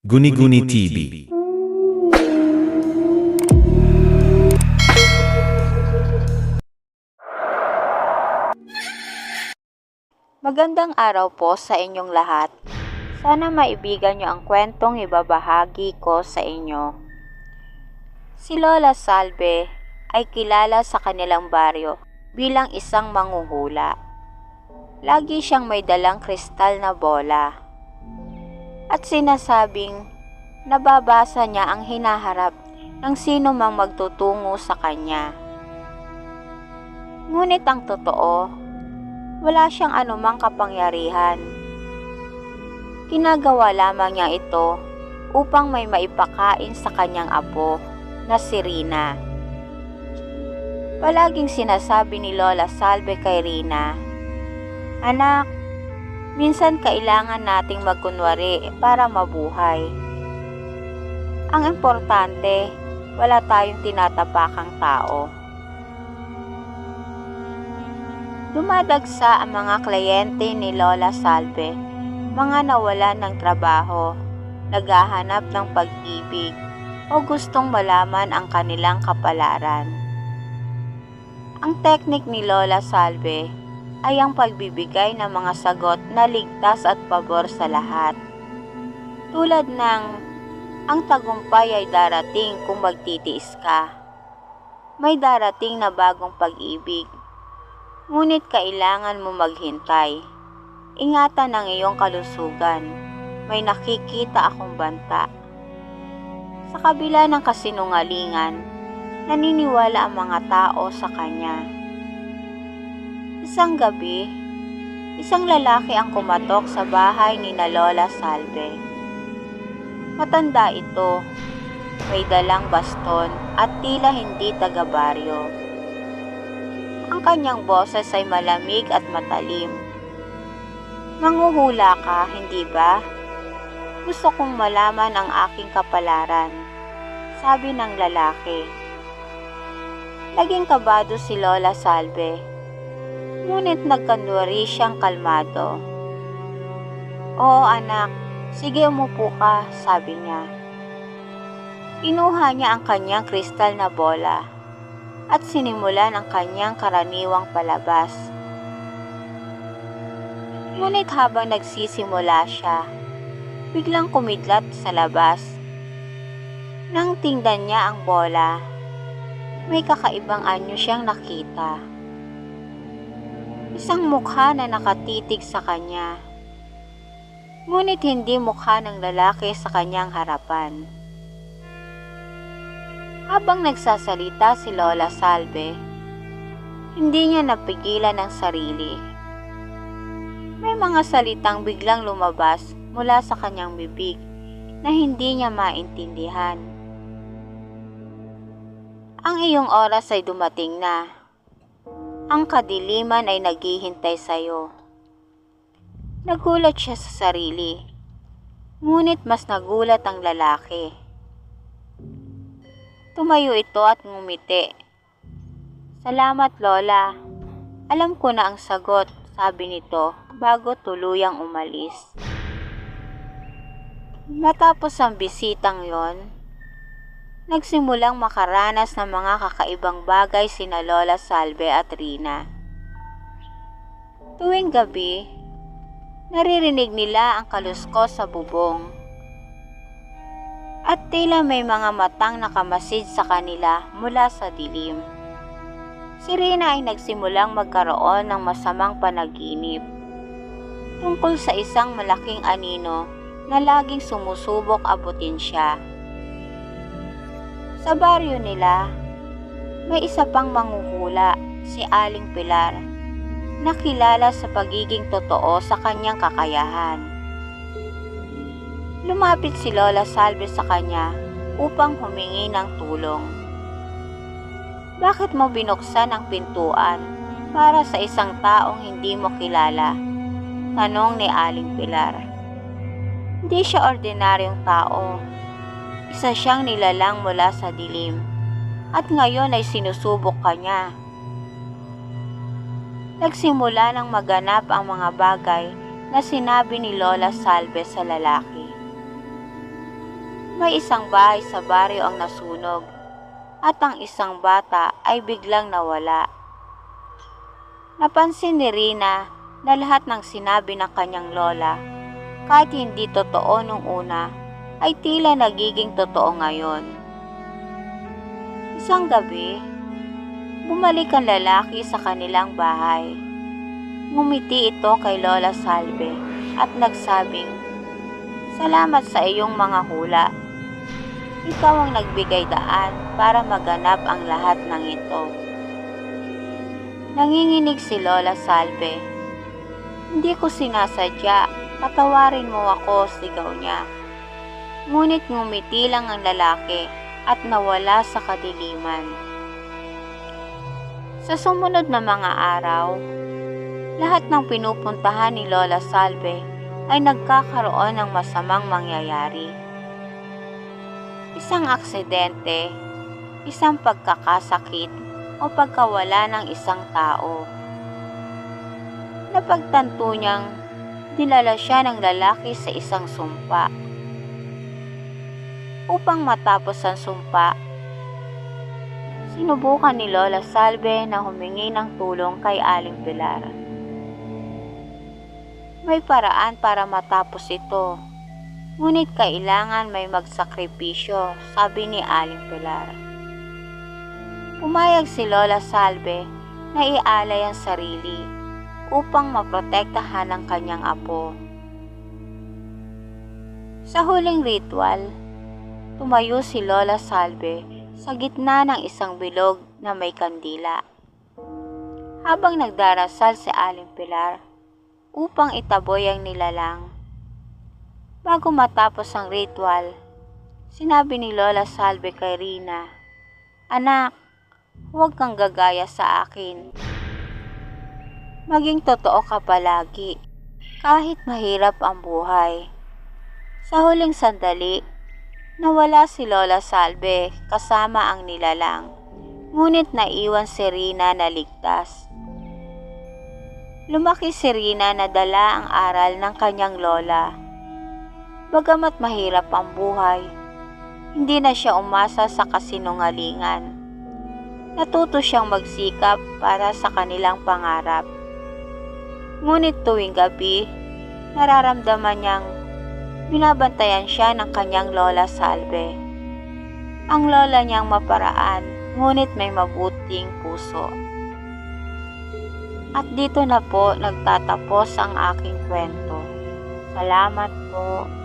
Guni-Guni TV. Magandang araw po sa inyong lahat. Sana maibigan niyo ang kwentong ibabahagi ko sa inyo. Si Lola Salve ay kilala sa kanilang baryo bilang isang manghuhula. Lagi siyang may dalang kristal na bola. At sinasabing nababasa niya ang hinaharap ng sino mang magtutungo sa kanya. Ngunit ang totoo, wala siyang anumang kapangyarihan. Ginagawa lamang niya ito upang may maipakain sa kanyang apo na si Rina. Palaging sinasabi ni Lola Salve kay Rina, Anak, minsan kailangan nating magkunwari para mabuhay. Ang importante, wala tayong tinatapakang tao. Dumadagsa ang mga kliyente ni Lola Salve, mga nawalan ng trabaho, naghahanap ng pag-ibig, o gustong malaman ang kanilang kapalaran. Ang teknik ni Lola Salve ay ang pagbibigay ng mga sagot na ligtas at pabor sa lahat. Tulad ng, ang tagumpay ay darating kung magtitiis ka. May darating na bagong pag-ibig Ngunit kailangan mo maghintay. Ingatan ang iyong kalusugan. May nakikita akong banta. Sa kabila ng kasinungalingan, naniniwala ang mga tao sa kanya. Isang gabi, isang lalaki ang kumatok sa bahay ni na Lola Salve. Matanda ito, may dalang baston at tila hindi taga-baryo. Ang kanyang boses ay malamig at matalim. Manguhula ka, hindi ba? Gusto kong malaman ang aking kapalaran, sabi ng lalaki. Laging kabado si Lola Salve, ngunit nagkanwari siyang kalmado. Oo anak, sige umupo ka, sabi niya. Inuha niya ang kanyang kristal na bola at sinimulan ang kanyang karaniwang palabas. Ngunit habang nagsisimula siya, biglang kumidlat sa labas. Nang tingnan niya ang bola, may kakaibang anyo siyang nakita. Isang mukha na nakatitig sa kanya. Ngunit hindi mukha ng lalaki sa kanyang harapan. Habang nagsasalita si Lola Salve, hindi niya napigilan ang sarili. May mga salitang biglang lumabas mula sa kanyang bibig na hindi niya maintindihan. Ang iyong oras ay dumating na. Ang kadiliman ay naghihintay sa iyo. Nagulat siya sa sarili. Ngunit mas nagulat ang lalaki. Tumayo ito at ngumiti. Salamat, Lola. Alam ko na ang sagot, sabi nito bago tuluyang umalis. Matapos ang bisitang yon, nagsimulang makaranas ng mga kakaibang bagay sina Lola Salve at Rina. Tuwing gabi, naririnig nila ang kaluskos sa bubong at tila may mga matang nakamasid sa kanila mula sa dilim. Si Rina ay nagsimulang magkaroon ng masamang panaginip tungkol sa isang malaking anino na laging sumusubok abutin siya. Sa baryo nila, may isa pang manghuhula, si Aling Pilar, na kilala sa pagiging totoo sa kanyang kakayahan. Lumapit si Lola Salve sa kanya upang humingi ng tulong. Bakit mo binuksan ang pintuan para sa isang taong hindi mo kilala? Tanong ni Aling Pilar. Hindi siya ordinaryong tao. Isa siyang nilalang mula sa dilim at ngayon ay sinusubok ka niya. Nagsimula ng maganap ang mga bagay na sinabi ni Lola Salve sa lalaki. May isang bahay sa baryo ang nasunog at ang isang bata ay biglang nawala. Napansin ni Rina na lahat ng sinabi ng kanyang lola, kahit hindi totoo nung una, ay tila nagiging totoo ngayon. Isang gabi, bumalik ang lalaki sa kanilang bahay. Ngumiti ito kay Lola Salve at nagsabing, Salamat sa iyong mga hula. Ikaw ang nagbigay daan para maganap ang lahat ng ito. Nanginginig si Lola Salve. Hindi ko sinasadya, patawarin mo ako, sigaw niya. Ngunit ngumiti lang ang lalaki at nawala sa kadiliman. Sa sumunod na mga araw, lahat ng pinupuntahan ni Lola Salve ay nagkakaroon ng masamang mangyayari. Isang aksidente, isang pagkakasakit o pagkawala ng isang tao. Napagtanto niyang dinala siya ng lalaki sa isang sumpa. Upang matapos ang sumpa, sinubukan ni Lola Salve na humingi ng tulong kay Aling Pilar. May paraan para matapos ito. Ngunit kailangan may magsakripisyo, sabi ni Aling Pilar. Pumayag si Lola Salve na ialay ang sarili upang maprotektahan ang kanyang apo. Sa huling ritual, tumayo si Lola Salve sa gitna ng isang bilog na may kandila. Habang nagdarasal si Aling Pilar, upang itaboy ang nilalang. Bago matapos ang ritual, sinabi ni Lola Salve kay Rina, Anak, huwag kang gagaya sa akin. Maging totoo ka palagi, kahit mahirap ang buhay. Sa huling sandali, nawala si Lola Salve kasama ang nilalang, ngunit naiwan si Rina na ligtas. Lumaki si Rina na dala ang aral ng kanyang lola. Bagamat mahirap ang buhay, hindi na siya umasa sa kasinungalingan. Natuto siyang magsikap para sa kanilang pangarap. Ngunit tuwing gabi, nararamdaman niyang binabantayan siya ng kanyang lola Salve. Ang lola niyang maparaan, ngunit may mabuting puso. At dito na po nagtatapos ang aking kwento. Salamat po.